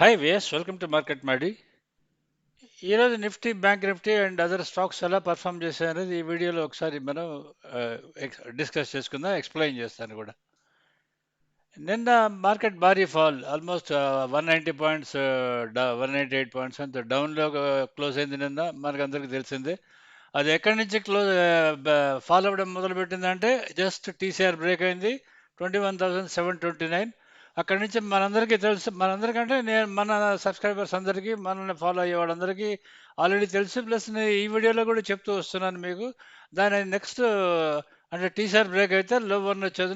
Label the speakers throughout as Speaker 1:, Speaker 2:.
Speaker 1: Hi వేస్ welcome to market మాడి ఈరోజు Nifty bank Nifty and other stocks ఎలా పర్ఫామ్ చేశాయి అనేది ఈ వీడియోలో ఒకసారి మనం డిస్కస్ చేసుకుందాం ఎక్స్ప్లెయిన్ చేస్తాను కూడా. నిన్న మార్కెట్ భారీ fall almost one ninety points one ninety eight points అంత డౌన్లో క్లోజ్ అయింది నిన్న మనకు అందరికీ తెలిసిందే. అది ఎక్కడి నుంచి క్లోజ్ ఫాల్ అవ్వడం మొదలుపెట్టిందంటే జస్ట్ టీసీఆర్ బ్రేక్ అయింది twenty one thousand seven twenty nine అక్కడి నుంచి మనందరికీ తెలుసు మనందరికంటే నేను మన సబ్స్క్రైబర్స్ అందరికీ మనల్ని ఫాలో అయ్యే వాళ్ళందరికీ ఆల్రెడీ తెలుసు ప్లస్ నేను ఈ వీడియోలో కూడా చెప్తూ వస్తున్నాను మీకు. దాని నెక్స్ట్ అంటే టీసీఆర్ బ్రేక్ అయితే లో వన్ వచ్చేది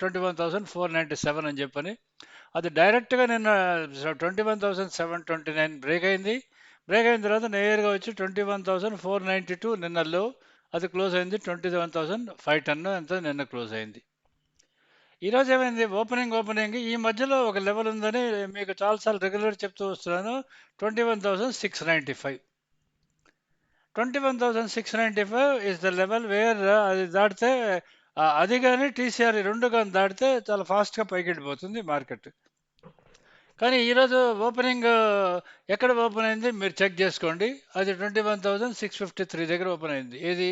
Speaker 1: twenty one thousand four ninety seven అని చెప్పని. అది డైరెక్ట్గా నిన్న twenty one thousand seven twenty nine break అయింది. బ్రేక్ అయిన తర్వాత నేరుగా వచ్చి twenty one thousand four ninety two నిన్న లో అది క్లోజ్ అయింది twenty one thousand five ten ఎంత నిన్న క్లోజ్ అయింది. ఈరోజు ఏమైంది? ఓపెనింగ్ ఓపెనింగ్ ఈ మధ్యలో ఒక లెవెల్ ఉందని మీకు చాలాసార్లు రెగ్యులర్ చెప్తూ వస్తున్నాను. Twenty one thousand six ninety five twenty one thousand six ninety five is the level where అది దాటితే అది కానీ టీసీఆర్ రెండు కానీ దాటితే చాలా ఫాస్ట్గా పైకెళ్ళిపోతుంది మార్కెట్ కానీ ఈరోజు ఓపెనింగ్ uh, ఎక్కడ ఓపెన్ అయింది? మీరు చెక్ చేసుకోండి. అది twenty one thousand six fifty three దగ్గర ఓపెన్ అయింది. ఇది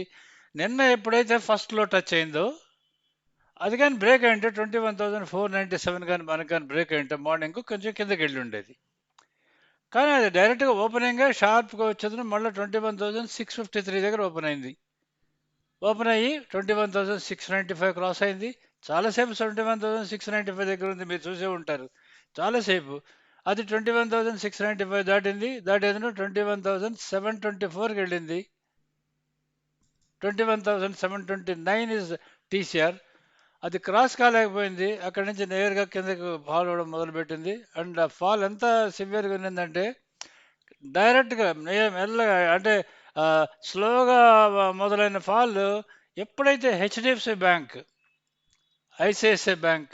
Speaker 1: నిన్న ఎప్పుడైతే ఫస్ట్లో టచ్ అయిందో అది కానీ break అయింటే twenty one thousand four ninety seven కానీ మనకు కానీ బ్రేక్ అయింటే మార్నింగ్ కొంచెం కిందకి వెళ్ళి ఉండేది. కానీ అది డైరెక్ట్గా ఓపెనింగ్గా షార్ప్గా వచ్చేది మళ్ళీ twenty one thousand six fifty three దగ్గర ఓపెన్ అయింది. ఓపెన్ అయ్యి twenty one thousand six ninety five cross అయింది. చాలాసేపు twenty one thousand six ninety five దగ్గర ఉంది మీరు చూసే ఉంటారు. చాలాసేపు అది twenty one thousand six ninety five దాటింది. దాటేది twenty one thousand seven twenty ఫోర్కి వెళ్ళింది. Twenty one thousand seven twenty nine is TCR. అది క్రాస్ కాలేకపోయింది. అక్కడి నుంచి నేరుగా కిందకి ఫాల్ అవ్వడం మొదలుపెట్టింది. అండ్ ఆ ఫాల్ ఎంత సివియర్గా ఉన్నిందంటే డైరెక్ట్గా మెల్లగా అంటే స్లోగా మొదలైన ఫాల్ ఎప్పుడైతే HDFC bank ICICI bank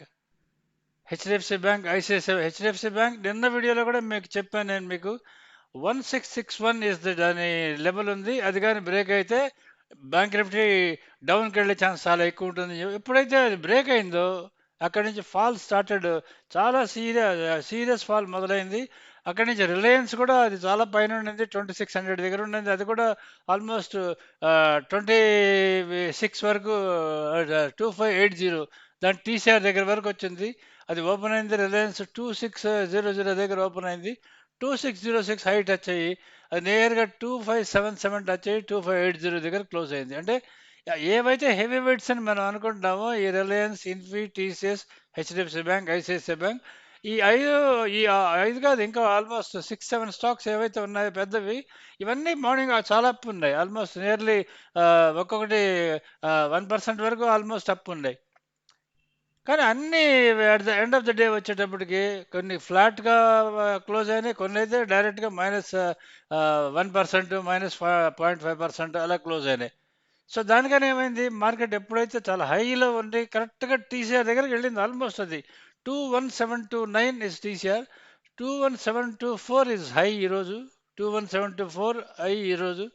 Speaker 1: HDFC bank ICICI HDFC bank నిన్న వీడియోలో కూడా మీకు చెప్పాను నేను మీకు. One six six one is the దాని లెవెల్ ఉంది. అది కానీ బ్రేక్ అయితే బ్యాంక్ నిఫ్టీ డౌన్కి వెళ్ళే ఛాన్స్ చాలా ఎక్కువ ఉంటుంది. ఎప్పుడైతే అది బ్రేక్ అయిందో అక్కడి నుంచి ఫాల్ స్టార్టెడ్ చాలా సీరియస్ సీరియస్ ఫాల్ మొదలైంది. అక్కడి నుంచి రిలయన్స్ కూడా అది చాలా పైన ఉండింది. ట్వంటీ సిక్స్ హండ్రెడ్ దగ్గర ఉండింది. అది కూడా ఆల్మోస్ట్ ట్వంటీ సిక్స్ వరకు టూ ఫైవ్ ఎయిట్ జీరో దాని టీసీఆర్ దగ్గర వరకు వచ్చింది. అది ఓపెన్ అయింది. Reliance two six zero zero దగ్గర ఓపెన్ అయింది. Two six zero six height touch అయ్యి అది నేరుగా two five seven seven touch అయ్యి టూ ఫైవ్ ఎయిట్ జీరో దగ్గర క్లోజ్ అయింది. అంటే ఏవైతే హెవీ వెయిట్స్ అని మనం అనుకుంటున్నామో ఈ Reliance Infy TCS HDFC bank ICICI bank ఈ ఐదు ఈ ఐదు కాదు ఇంకా ఆల్మోస్ట్ సిక్స్ సెవెన్ స్టాక్స్ ఏవైతే ఉన్నాయో పెద్దవి ఇవన్నీ మార్నింగ్ చాలా అప్ ఉన్నాయి. ఆల్మోస్ట్ నియర్లీ ఒక్కొక్కటి వన్ పర్సెంట్ వరకు ఆల్మోస్ట్ అప్ ఉన్నాయి. కానీ అన్నీ at the end of the day వచ్చేటప్పటికి కొన్ని ఫ్లాట్గా క్లోజ్ అయినాయి కొన్ని అయితే డైరెక్ట్గా minus one percent minus point five percent అలా క్లోజ్ అయినాయి. సో దానికని ఏమైంది? మార్కెట్ ఎప్పుడైతే చాలా హైలో ఉండి కరెక్ట్గా టీసీఆర్ దగ్గరికి వెళ్ళింది ఆల్మోస్ట్ అది. Two one seven two nine is TCR two one seven two four is high ఈరోజు two one seven two four high ఈరోజు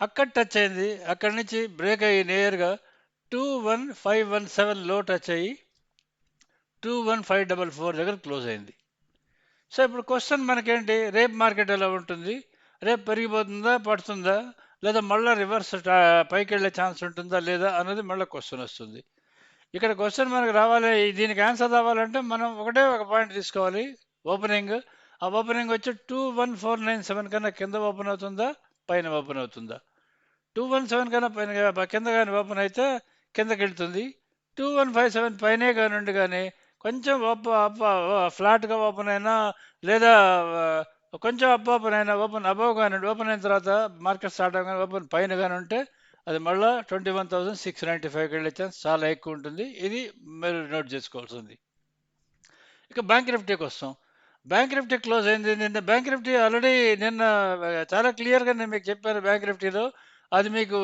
Speaker 1: అక్కడ టచ్ అయింది అక్కడి నుంచి బ్రేక్ అయ్యి నియర్గా టూ వన్ ఫైవ్ వన్ సెవెన్లో టచ్ అయ్యి two one five double four దగ్గర క్లోజ్ అయింది. సో ఇప్పుడు క్వశ్చన్ మనకేంటి? రేపు మార్కెట్ ఎలా ఉంటుంది? రేపు పెరిగిపోతుందా పడుతుందా? లేదా మళ్ళీ రివర్స్ పైకి వెళ్ళే ఛాన్స్ ఉంటుందా లేదా అన్నది మళ్ళీ క్వశ్చన్ వస్తుంది. ఇక్కడ క్వశ్చన్ మనకు రావాలి దీనికి ఆన్సర్ రావాలంటే మనం ఒకటే ఒక పాయింట్ తీసుకోవాలి. ఓపెనింగ్ ఆ ఓపెనింగ్ వచ్చి two one four nine seven కన్నా కింద ఓపెన్ అవుతుందా పైన ఓపెన్ అవుతుందా? టూ వన్ సెవెన్ కన్నా పైన కింద కానీ ఓపెన్ అయితే కిందకి వెళ్తుంది టూ వన్ ఫైవ్ సెవెన్ పైనే కానివ్వండి కానీ కొంచెం అప్ అప్ ఫ్లాట్గా ఓపెన్ అయినా లేదా కొంచెం అప్ ఓపెన్ అయినా ఓపెన్ అబవ్ కానీ ఓపెన్ అయిన తర్వాత మార్కెట్ స్టార్ట్ అవ్వగానే ఓపెన్ పైన కానీ ఉంటే అది మళ్ళీ twenty one thousand six ninety ఫైవ్కి వెళ్ళే ఛాన్స్ చాలా ఎక్కువ ఉంటుంది. ఇది మీరు నోట్ చేసుకోవాల్సింది. ఇక బ్యాంక్ నిఫ్టీకి వస్తాం. బ్యాంక్ నిఫ్టీ క్లోజ్ అయింది. నిన్న బ్యాంక్ నిఫ్టీ ఆల్రెడీ నిన్న చాలా క్లియర్గా నేను మీకు చెప్పాను బ్యాంక్ నిఫ్టీలో. అది మీకు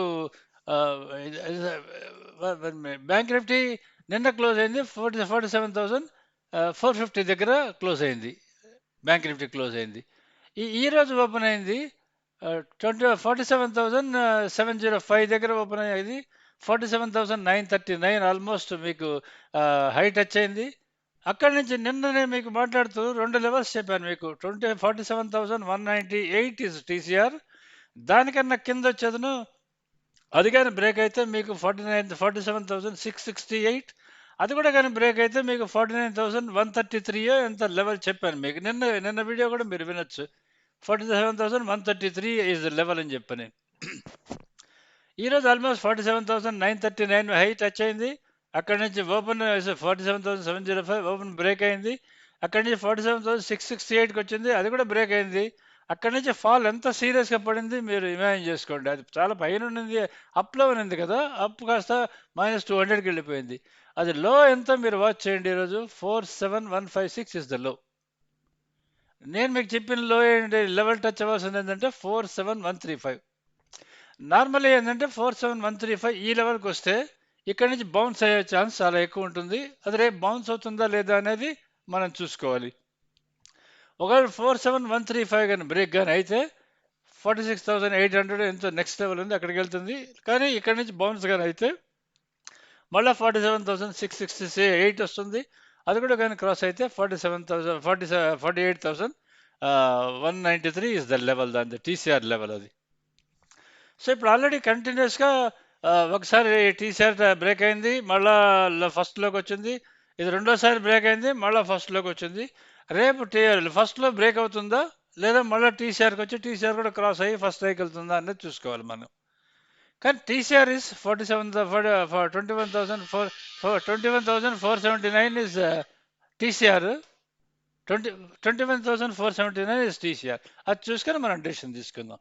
Speaker 1: బ్యాంక్ నిఫ్టీ నిన్న క్లోజ్ అయింది forty forty seven thousand four fifty దగ్గర క్లోజ్ అయింది. బ్యాంక్ నిఫ్టీ క్లోజ్ అయింది. ఈ ఈరోజు ఓపెన్ అయింది twenty forty seven thousand seven zero five దగ్గర ఓపెన్ అయ్యింది forty seven thousand nine thirty nine almost మీకు హై టచ్ అయింది. అక్కడి నుంచి నిన్ననే మీకు మాట్లాడుతూ రెండు లెవెల్స్ చెప్పాను మీకు. Twenty forty seven thousand one ninety eight is TCR. దానికన్నా కింద వచ్చేదను అది కానీ బ్రేక్ అయితే మీకు forty nine forty seven thousand six sixty eight అది కూడా కానీ బ్రేక్ అయితే మీకు forty nine thousand one thirty three ఎంత లెవెల్ చెప్పాను మీకు. నిన్న నిన్న వీడియో కూడా మీరు వినొచ్చు. Forty seven thousand one thirty three is level అని చెప్పని. ఈరోజు almost forty seven thousand nine thirty nine high touch అయింది. అక్కడి నుంచి open forty seven thousand seven zero five open break అయింది. అక్కడి నుంచి forty seven thousand six sixty ఎయిట్కి వచ్చింది. అది కూడా బ్రేక్ అయింది. అక్కడి నుంచి ఫాల్ ఎంత సీరియస్గా పడింది మీరు ఇమాజిన్ చేసుకోండి. అది చాలా పైన ఉన్నది అప్లో ఉన్నది కదా అప్ కాస్త మైనస్ టూ హండ్రెడ్కి వెళ్ళిపోయింది. అది లో ఎంత మీరు వాచ్ చేయండి ఈరోజు? Four seven one five six is the low నేను మీకు చెప్పిన లో ఏంటి లెవెల్ టచ్ అవ్వాల్సింది ఏంటంటే four seven one three five normal ఏంటంటే four seven one three five ఈ లెవెల్కి వస్తే ఇక్కడ నుంచి బౌన్స్ అయ్యే ఛాన్స్ చాలా ఎక్కువ ఉంటుంది. అది రేపు బౌన్స్ అవుతుందా లేదా అనేది మనం చూసుకోవాలి. ఒకవేళ four seven one three five కానీ బ్రేక్ కానీ అయితే forty six thousand eight hundred ఎంతో నెక్స్ట్ లెవెల్ ఉంది అక్కడికి వెళ్తుంది. కానీ ఇక్కడ నుంచి బౌన్స్ కానీ అయితే మళ్ళీ forty seven thousand six sixty eight వస్తుంది. అది కూడా కానీ క్రాస్ అయితే forty seven thousand forty seven forty eight thousand one ninety three is the level దాని టీసీఆర్ లెవెల్ అది. సో ఇప్పుడు ఆల్రెడీ కంటిన్యూస్గా ఒకసారి టీసీఆర్ బ్రేక్ అయింది మళ్ళా ఫస్ట్లోకి వచ్చింది. ఇది రెండోసారి బ్రేక్ అయింది మళ్ళీ ఫస్ట్లోకి వచ్చింది. రేపు ఫస్ట్లో బ్రేక్ అవుతుందా? లేదా మళ్ళీ టీసీఆర్కి వచ్చి టీసీఆర్ కూడా క్రాస్ అయ్యి ఫస్ట్ స్ట్రైక్ వెళ్తుందా అనేది చూసుకోవాలి మనం. కానీ TCR is forty seven twenty one thousand four four twenty one thousand four seventy nine is TCR twenty twenty one thousand four seventy nine is TCR అది చూసుకొని మనం డెసిషన్ తీసుకుందాం.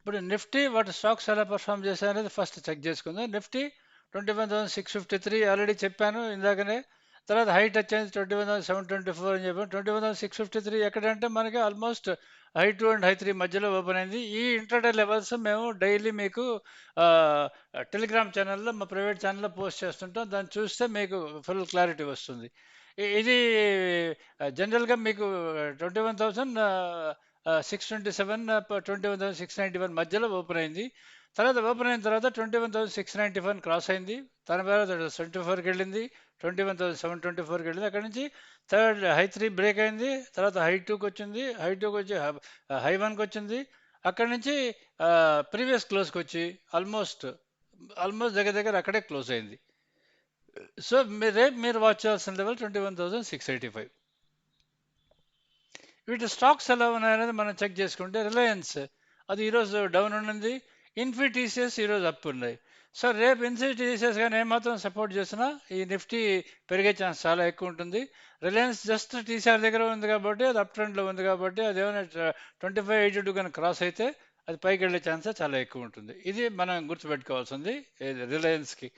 Speaker 1: ఇప్పుడు నిఫ్టీ వాటి స్టాక్స్ ఎలా పర్ఫామ్ చేశాయనేది ఫస్ట్ చెక్ చేసుకుందాం. Nifty twenty one thousand six fifty three already చెప్పాను. ఇందాకనే తర్వాత హైట్ వచ్చేది twenty one thousand seven twenty four అని చెప్పాం. Twenty one thousand six fifty three ఎక్కడంటే మనకి almost high two and high three మధ్యలో ఓపెన్ అయింది. ఈ ఇంటర్డే లెవెల్స్ మేము డైలీ మీకు టెలిగ్రామ్ ఛానల్లో మా ప్రైవేట్ ఛానల్లో పోస్ట్ చేస్తుంటాం. దాన్ని చూస్తే మీకు ఫుల్ క్లారిటీ వస్తుంది. ఇది జనరల్గా మీకు twenty one thousand six twenty seven twenty one thousand six ninety one మధ్యలో ఓపెన్ అయింది. తర్వాత ఓపెన్ అయిన తర్వాత twenty one thousand six ninety five cross అయింది. దాని తర్వాత ట్వంటీ ఫోర్కి వెళ్ళింది. Twenty one thousand seven twenty ఫోర్కి వెళ్ళింది. అక్కడ నుంచి థర్డ్ హై త్రీ బ్రేక్ అయింది. తర్వాత హై టూకి వచ్చింది. హై టూకి వచ్చి uh, హై వన్కి వచ్చింది. అక్కడ నుంచి uh, ప్రీవియస్ క్లోజ్కి వచ్చి ఆల్మోస్ట్ ఆల్మోస్ట్ దగ్గర దగ్గర అక్కడే క్లోజ్ అయింది. సో రేపు మీరు వాచ్ చేయాల్సిన level twenty one thousand six eighty five వీటి స్టాక్స్ ఎలా ఉన్నాయనేది మనం చెక్ చేసుకుంటే రిలయన్స్ అది ఈరోజు డౌన్ ఉన్నది ఇన్ఫీ టీసీఎస్ ఈరోజు అప్ ఉన్నాయి. సో రేపు ఇన్ఫీ టీసీఎస్ కానీ ఏమాత్రం సపోర్ట్ చేసినా ఈ నిఫ్టీ పెరిగే ఛాన్స్ చాలా ఎక్కువ ఉంటుంది. రిలయన్స్ జస్ట్ టీసీఆర్ దగ్గర ఉంది కాబట్టి అది అప్ ట్రెండ్లో ఉంది కాబట్టి అది ఏమైనా ట్వంటీ ఫైవ్ ఎయిటీ టూ కానీ క్రాస్ అయితే అది పైకి వెళ్ళే ఛాన్సెస్ చాలా ఎక్కువ ఉంటుంది. ఇది మనం గుర్తుపెట్టుకోవాల్సింది రిలయన్స్కి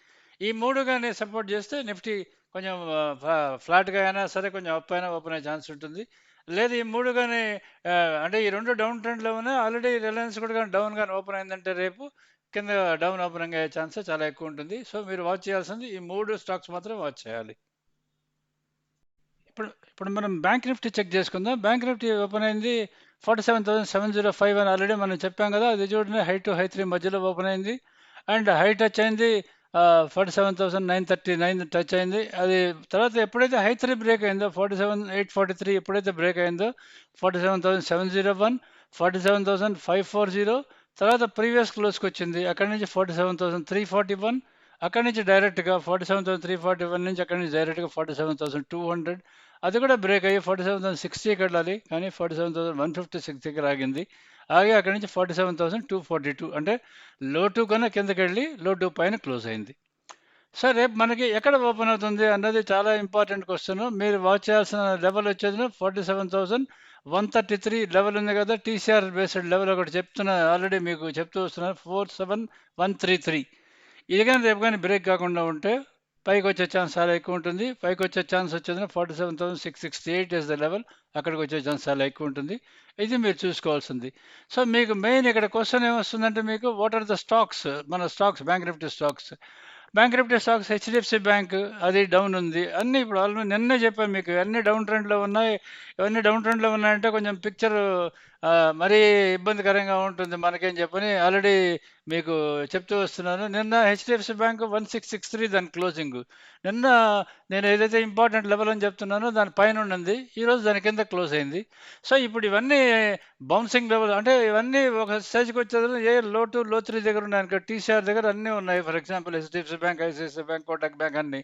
Speaker 1: ఈ మూడు కానీ సపోర్ట్ చేస్తే నిఫ్టీ కొంచెం ఫ్లాట్గా అయినా సరే కొంచెం అప్ అయినా ఓపెన్ అయ్యే ఛాన్స్ ఉంటుంది. లేదు ఈ మూడు కానీ అంటే ఈ రెండు డౌన్ ట్రెండ్లో ఉన్నాయి ఆల్రెడీ రిలయన్స్ కూడా కానీ డౌన్ కానీ ఓపెన్ అయిందంటే రేపు కింద డౌన్ ఓపెనింగ్ అయ్యే ఛాన్స్ చాలా ఎక్కువ ఉంటుంది. సో మీరు వాచ్ చేయాల్సింది ఈ మూడు స్టాక్స్ మాత్రం వాచ్ చేయాలి. ఇప్పుడు ఇప్పుడు మనం బ్యాంక్ నిఫ్టీ చెక్ చేసుకుందాం. బ్యాంక్ నిఫ్టీ ఓపెన్ అయింది forty seven thousand seven zero five అని ఆల్రెడీ మనం చెప్పాం కదా అది చూడండి హై టు హై త్రీ మధ్యలో ఓపెన్ అయింది. అండ్ హై టచ్ అయింది forty seven thousand nine thirty nine touch అయింది. అది తర్వాత ఎప్పుడైతే హై త్రీ బ్రేక్ అయిందో forty seven eight forty three ఎప్పుడైతే బ్రేక్ అయిందో forty seven thousand seven zero one forty seven thousand five four zero తర్వాత previous క్లోజ్కి వచ్చింది. అక్కడి నుంచి forty seven thousand three forty one అక్కడి నుంచి డైరెక్ట్గా forty seven thousand three forty one నుంచి అక్కడి నుంచి డైరెక్ట్గా forty seven thousand two hundred అది కూడా బ్రేక్ అయ్యి ఫార్టీ సెవెన్ థౌసండ్ సిక్స్టీకి వెళ్ళాలి కానీ forty seven thousand one fifty six దగ్గర ఆగింది. ఆగి అక్కడి నుంచి forty seven thousand two forty two అంటే లో టూ కన్నా కిందకి వెళ్ళి లో టూ పైన క్లోజ్ అయింది. సార్ రేపు మనకి ఎక్కడ ఓపెన్ అవుతుంది అన్నది చాలా ఇంపార్టెంట్ క్వశ్చన్ మీరు వాచ్ చేయాల్సిన లెవెల్ వచ్చేది forty seven thousand one thirty three level ఉంది కదా టీసీఆర్ బేస్డ్ లెవెల్ ఒకటి చెప్తున్నా ఆల్రెడీ మీకు చెప్తూ వస్తున్నారు four seven one three three ఇది కానీ రేపు కానీ బ్రేక్ కాకుండా ఉంటే పైకి వచ్చే ఛాన్స్ చాలా ఎక్కువ ఉంటుంది పైకి వచ్చే ఛాన్స్ వచ్చేది forty seven thousand six sixty eight is the level అక్కడికి వచ్చే ఛాన్స్ చాలా ఎక్కువ ఉంటుంది ఇది మీరు చూసుకోవాల్సింది. సో మీకు మెయిన్ ఇక్కడ క్వశ్చన్ ఏమొస్తుందంటే మీకు వాట్ ఆర్ ద స్టాక్స్ మన stocks bank Nifty stocks bank Nifty stocks HDFC bank అది డౌన్ ఉంది. అన్నీ ఇప్పుడు ఆల్రెడీ నిన్నే చెప్పాను మీకు అన్ని డౌన్ ట్రెండ్లో ఉన్నాయి. ఇవన్నీ డౌన్ ట్రెండ్లో ఉన్నాయంటే కొంచెం పిక్చర్ మరీ ఇబ్బందికరంగా ఉంటుంది మనకేం చెప్పని. ఆల్రెడీ మీకు చెప్తూ వస్తున్నాను. నిన్న HDFC bank one six six three దాని క్లోజింగ్. నిన్న నేను ఏదైతే ఇంపార్టెంట్ లెవెల్ అని చెప్తున్నానో దాని పైన ఉన్నది ఈరోజు దాని కింద క్లోజ్ అయింది. సో ఇప్పుడు ఇవన్నీ బౌన్సింగ్ లెవెల్ అంటే ఇవన్నీ ఒక స్టేజ్కి వచ్చేది ఏ లో టూ లో త్రీ దగ్గర ఉన్నాయి టీసీఆర్ దగ్గర అన్నీ ఉన్నాయి. For example HDFC bank ICICI bank Kotak bank అన్నీ.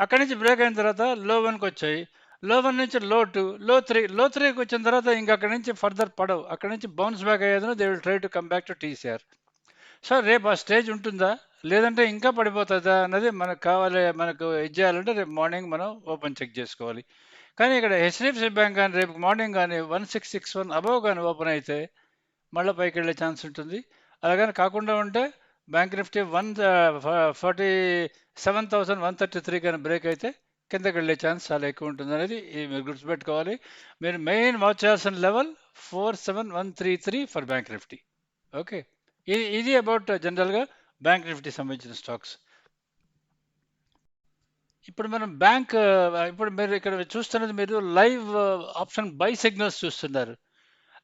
Speaker 1: అక్కడి నుంచి బ్రేక్ అయిన తర్వాత లో వన్కి వచ్చాయి. లో వన్ నుంచి లో టూ లో త్రీ లో త్రీకి వచ్చిన తర్వాత ఇంకా అక్కడి నుంచి ఫర్దర్ పడవు. అక్కడి నుంచి bounce back అయ్యేదని they will try to come back to TCR so రేపు ఆ స్టేజ్ ఉంటుందా? లేదంటే ఇంకా పడిపోతుందా అన్నది మనకు కావాలి మనకు ఇది చేయాలంటే రేపు మార్నింగ్ మనం ఓపెన్ చెక్ చేసుకోవాలి. కానీ ఇక్కడ హెచ్డిఎఫ్సి బ్యాంక్ కానీ రేపు మార్నింగ్ కానీ one six six one above కానీ ఓపెన్ అయితే మళ్ళీ పైకి వెళ్ళే ఛాన్స్ ఉంటుంది. అలాగని కాకుండా ఉంటే bank Nifty one forty seven thousand one thirty three కానీ బ్రేక్ అయితే కిందకి వెళ్ళే ఛాన్స్ చాలా ఎక్కువ ఉంటుంది అనేది ఇది మీరు గుర్తుపెట్టుకోవాలి. మీరు మెయిన్ వాచ్ చేయాల్సిన level four seven one three three for bank Nifty okay ఇది ఇది అబౌట్ జనరల్గా బ్యాంక్ నిఫ్టీ సంబంధించిన స్టాక్స్ ఇప్పుడు మనం బ్యాంక్ ఇప్పుడు మీరు ఇక్కడ చూస్తున్నది మీరు లైవ్ ఆప్షన్ బై సిగ్నల్స్ చూస్తున్నారు.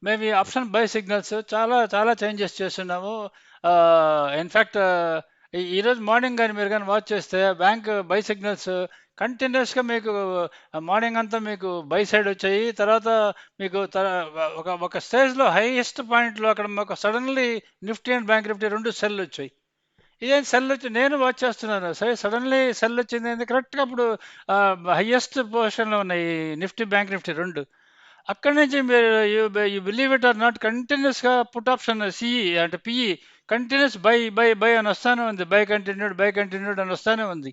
Speaker 1: మేము ఈ ఆప్షన్ బై సిగ్నల్స్ చాలా చాలా చేంజెస్ చేస్తున్నాము. ఇన్ఫ్యాక్ట్ ఈరోజు మార్నింగ్ కానీ మీరు కానీ వాచ్ చేస్తే బ్యాంక్ బై సిగ్నల్స్ కంటిన్యూస్గా మీకు మార్నింగ్ అంతా మీకు బై సైడ్ వచ్చాయి. తర్వాత మీకు ఒక ఒక స్టేజ్లో హైయెస్ట్ పాయింట్లో అక్కడ మాకు suddenly Nifty and bank Nifty రెండు సెల్ వచ్చాయి. ఇదేం సెల్ వచ్చి నేను వాచ్ చేస్తున్నాను. సరే సడన్లీ సెల్ వచ్చింది ఏంది? కరెక్ట్గా అప్పుడు హయ్యెస్ట్ పొజిషన్లో ఉన్నాయి నిఫ్టీ బ్యాంక్ నిఫ్టీ రెండు. అక్కడి నుంచి మీరు you believe it or not కంటిన్యూస్గా పుట్ ఆప్షన్ సిఈ అంటే PE continuous buy buy buy అని వస్తానే ఉంది. బై కంటిన్యూడ్ బై కంటిన్యూడ్ అని వస్తానే ఉంది.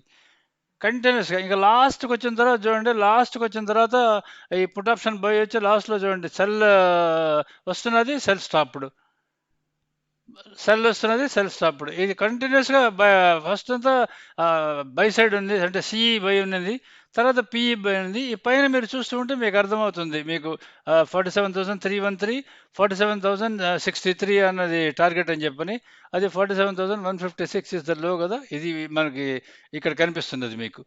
Speaker 1: కంటిన్యూస్గా ఇంకా లాస్ట్కి వచ్చిన తర్వాత చూడండి లాస్ట్కి వచ్చిన తర్వాత ఈ పుట్ ఆప్షన్ బై వచ్చి లాస్ట్లో చూడండి సెల్ వస్తున్నది సెల్ స్టాప్డ్ సెల్ వస్తున్నది సెల్ స్టాప్డ్ ఇది కంటిన్యూస్గా బై ఫస్ట్ అంతా బై సైడ్ ఉంది అంటే సిఈ బై ఉన్నది. తర్వాత పిఈ బై ఉంది ఈ పైన మీరు చూస్తూ ఉంటే మీకు అర్థమవుతుంది. మీకు forty seven thousand three one three forty seven thousand sixty three అన్నది టార్గెట్ అని చెప్పని. అది forty seven thousand one fifty six is the low కదా. ఇది మనకి ఇక్కడ కనిపిస్తున్నది మీకు.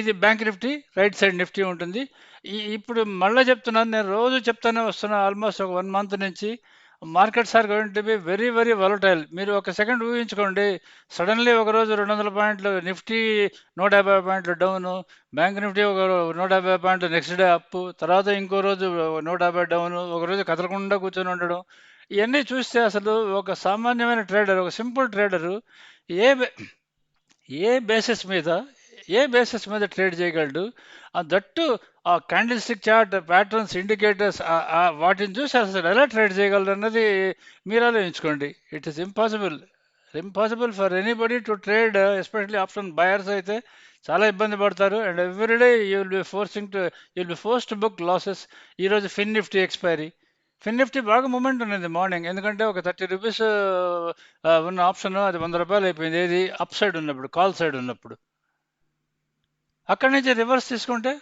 Speaker 1: ఇది bank Nifty right side Nifty ఉంటుంది. ఈ ఇప్పుడు మళ్ళీ చెప్తున్నాను. నేను రోజు చెప్తానే వస్తున్నా. ఆల్మోస్ట్ ఒక వన్ మంత్ నుంచి. Markets are going to be very very volatile మీరు ఒక సెకండ్ ఊహించుకోండి. సడన్లీ ఒక రోజు రెండు వందల పాయింట్లు నిఫ్టీ నూట యాభై పాయింట్లు డౌను బ్యాంక్ నిఫ్టీ ఒక నూట యాభై పాయింట్లు నెక్స్ట్ డే అప్ తర్వాత ఇంకో రోజు నూట యాభై డౌను ఒక రోజు కదలకుండా కూర్చొని ఉండడం. ఇవన్నీ చూస్తే అసలు ఒక సామాన్యమైన ట్రేడర్ ఒక సింపుల్ ట్రేడరు ఏ బే- ఏ బేసిస్ మీద ఏ బేసిస్ మీద ట్రేడ్ చేయగలడు? ఆ దట్టు ఆ candle stick chart patterns indicators వాటిని చూసి అసలు ఎలా ట్రేడ్ చేయగలరు అన్నది మీరు ఆలోచించుకోండి. It is impossible impossible for anybody to trade especially option buyers అయితే చాలా ఇబ్బంది పడతారు. And everyday you will be forcing to you will be force to book losses ఈరోజు fin Nifty expiry fin Nifty బాగా మూమెంట్ ఉన్నది morning ఎందుకంటే ఒక thirty rupees ఉన్న ఆప్షన్ అది వంద రూపాయలు అయిపోయింది. ఏది? అప్ సైడ్ ఉన్నప్పుడు కాల్ సైడ్ ఉన్నప్పుడు. అక్కడి నుంచి రివర్స్ తీసుకుంటే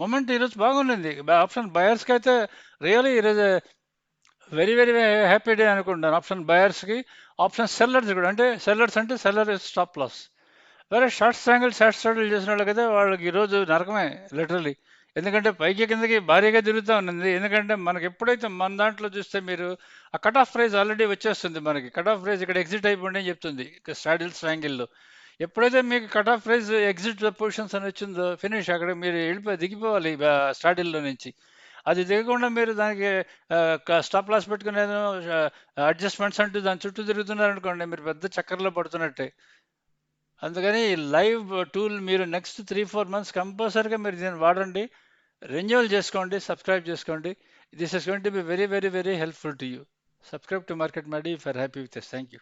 Speaker 1: మొమెంట్ ఈరోజు బాగుండింది. ఆప్షన్ బయర్స్కి అయితే రియలీ ఈరోజు వెరీ వెరీ హ్యాపీ డే అనుకుంటాను. ఆప్షన్ బయర్స్కి ఆప్షన్ సెల్లర్స్ కూడా. అంటే సెల్లర్స్ అంటే సెల్లర్ స్టాప్ లాస్. వేరే షార్ట్ స్ట్రాంగిల్ షార్ట్ స్ట్రాంగిల్ చేసిన వాళ్ళకైతే వాళ్ళకి ఈరోజు నరకమే లిటరలీ ఎందుకంటే పైకి కిందకి భారీగా తిరుగుతూ ఉన్నది. ఎందుకంటే మనకి ఎప్పుడైతే మన దాంట్లో చూస్తే మీరు ఆ కట్ ఆఫ్ ప్రైజ్ ఆల్రెడీ వచ్చేస్తుంది మనకి. కట్ ఆఫ్ ప్రైజ్ ఇక్కడ ఎగ్జిట్ అయిపోండి అని చెప్తుంది. స్టాడిల్ స్ట్రాంగిల్లో ఎప్పుడైతే మీకు cut off price exit positions అని వచ్చిందో ఫినిష్ అక్కడ మీరు వెళ్ళిపోయి దిగిపోవాలి స్టాడిల్లో నుంచి. అది దిగకుండా మీరు దానికి స్టాప్ లాస్ పెట్టుకునే అడ్జస్ట్మెంట్స్ అంటూ దాని చుట్టూ తిరుగుతున్నారనుకోండి మీరు పెద్ద చక్కర్లో పడుతున్నట్టే. అందుకని లైవ్ టూల్ మీరు నెక్స్ట్ త్రీ ఫోర్ మంత్స్ కంపల్సరీగా మీరు దీన్ని వాడండి. రెన్యువల్ చేసుకోండి సబ్స్క్రైబ్ చేసుకోండి. This is going to be very very very helpful to you subscribe to market మాడి for happy with thank you